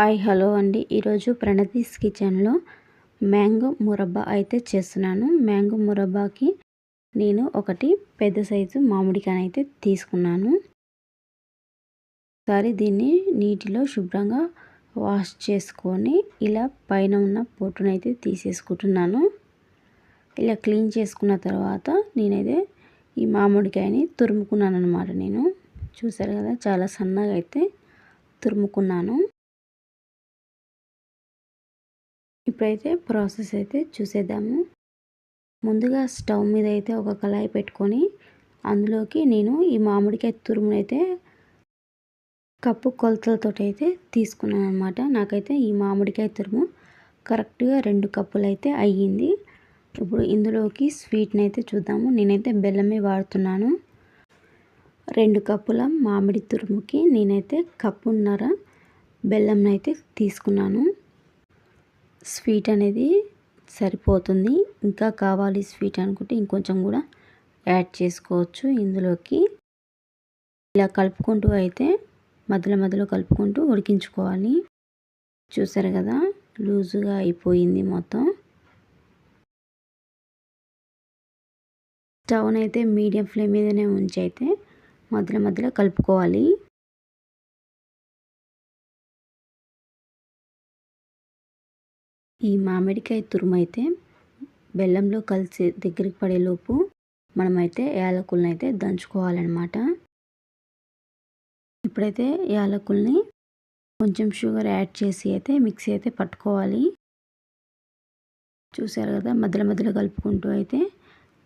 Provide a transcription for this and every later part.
Hi hello అండి. ఈరోజు ప్రణతీస్ కిచెన్లో మ్యాంగో మురబ్బా అయితే చేస్తున్నాను. మ్యాంగో మురబ్బాకి నేను ఒకటి పెద్ద సైజు మామిడికాయ అయితే తీసుకున్నాను. ఒకసారి దీన్ని నీటిలో శుభ్రంగా వాష్ చేసుకొని ఇలా పైన ఉన్న పొట్టునైతే తీసేసుకుంటున్నాను. ఇలా క్లీన్ చేసుకున్న తర్వాత నేనైతే ఈ మామిడికాయని తురుముకున్నాను అనమాట నేను. చూసారు కదా చాలా సన్నగా అయితే తురుముకున్నాను. ఇప్పుడైతే ప్రాసెస్ అయితే చూసేద్దాము. ముందుగా స్టవ్ మీద అయితే ఒక కళాయి పెట్టుకొని అందులోకి నేను ఈ మామిడికాయ తురుమునైతే కప్పు కొలతలతో అయితే తీసుకున్నాను అనమాట నాకైతే ఈ మామిడికాయ తురుము కరెక్ట్గా రెండు కప్పులు అయితే అయ్యింది. ఇప్పుడు ఇందులోకి స్వీట్ని అయితే చూద్దాము. నేనైతే బెల్లమే వాడుతున్నాను. రెండు కప్పుల మామిడి తురుముకి నేనైతే కప్పున్నర బెల్లంనైతే తీసుకున్నాను. స్వీట్ అనేది సరిపోతుంది. ఇంకా కావాలి స్వీట్ అనుకుంటే ఇంకొంచెం కూడా యాడ్ చేసుకోవచ్చు ఇందులోకి. ఇలా కలుపుకుంటూ అయితే మధ్యలో మధ్యలో కలుపుకుంటూ ఉడికించుకోవాలి. చూసారు కదా లూజుగా అయిపోయింది మొత్తం. స్టవ్ని అయితే మీడియం ఫ్లేమ్ మీదనే ఉంచి అయితే మధ్యలో మధ్యలో కలుపుకోవాలి. ఈ మామిడికాయ తురుమైతే బెల్లంలో కలిసి దగ్గరికి పడేలోపు మనమైతే యాలకుల్ని అయితే దంచుకోవాలన్నమాట. ఇప్పుడైతే యాలకుల్ని కొంచెం షుగర్ యాడ్ చేసి అయితే మిక్సీ అయితే పట్టుకోవాలి. చూసారు కదా మధ్యలో మధ్యలో కలుపుకుంటూ అయితే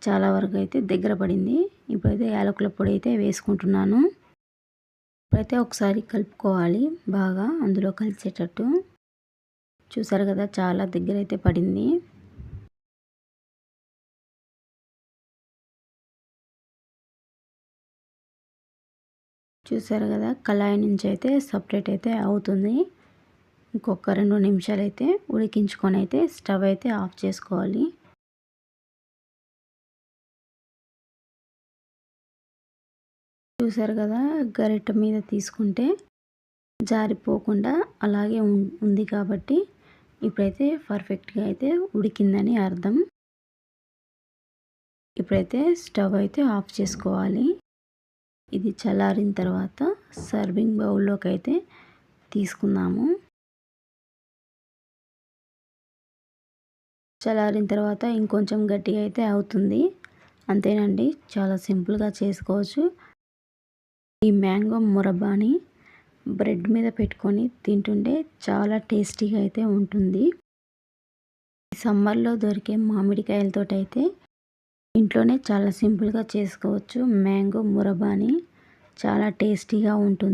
చాలా వరకు అయితే దగ్గర పడింది. ఇప్పుడైతే యాలకుల పొడి అయితే వేసుకుంటున్నాను. ఇప్పుడైతే ఒకసారి కలుపుకోవాలి బాగా అందులో కలిసేటట్టు. చూసారు కదా చాలా దగ్గర అయితే పడింది. చూసారు కదా కళాయి నుంచి అయితే సపరేట్ అయితే అవుతుంది. ఇంకొక రెండు నిమిషాలు అయితే ఉడికించుకొని అయితే స్టవ్ అయితే ఆఫ్ చేసుకోవాలి. చూసారు కదా గరిట మీద తీసుకుంటే జారిపోకుండా అలాగే ఉంది కాబట్టి ఇప్పుడైతే పర్ఫెక్ట్గా అయితే ఉడికిందని అర్థం. ఇప్పుడైతే స్టవ్ అయితే ఆఫ్ చేసుకోవాలి. ఇది చల్లారిన తర్వాత సర్వింగ్ బౌల్లోకి అయితే తీసుకుందాము. చల్లారిన తర్వాత ఇంకొంచెం గట్టిగా అయితే అవుతుంది. అంతేనండి చాలా సింపుల్గా చేసుకోవచ్చు. ఈ మ్యాంగో మురబ్బాని బ్రెడ్ మీద పెట్టుకొని తింటుంటే చాలా టేస్టీగా అయితే ఉంటుంది. సమ్మర్లో దొరికే మామిడికాయలతో అయితే ఇంట్లోనే చాలా సింపుల్గా చేసుకోవచ్చు. మ్యాంగో మురబాని చాలా టేస్టీగా ఉంటుంది.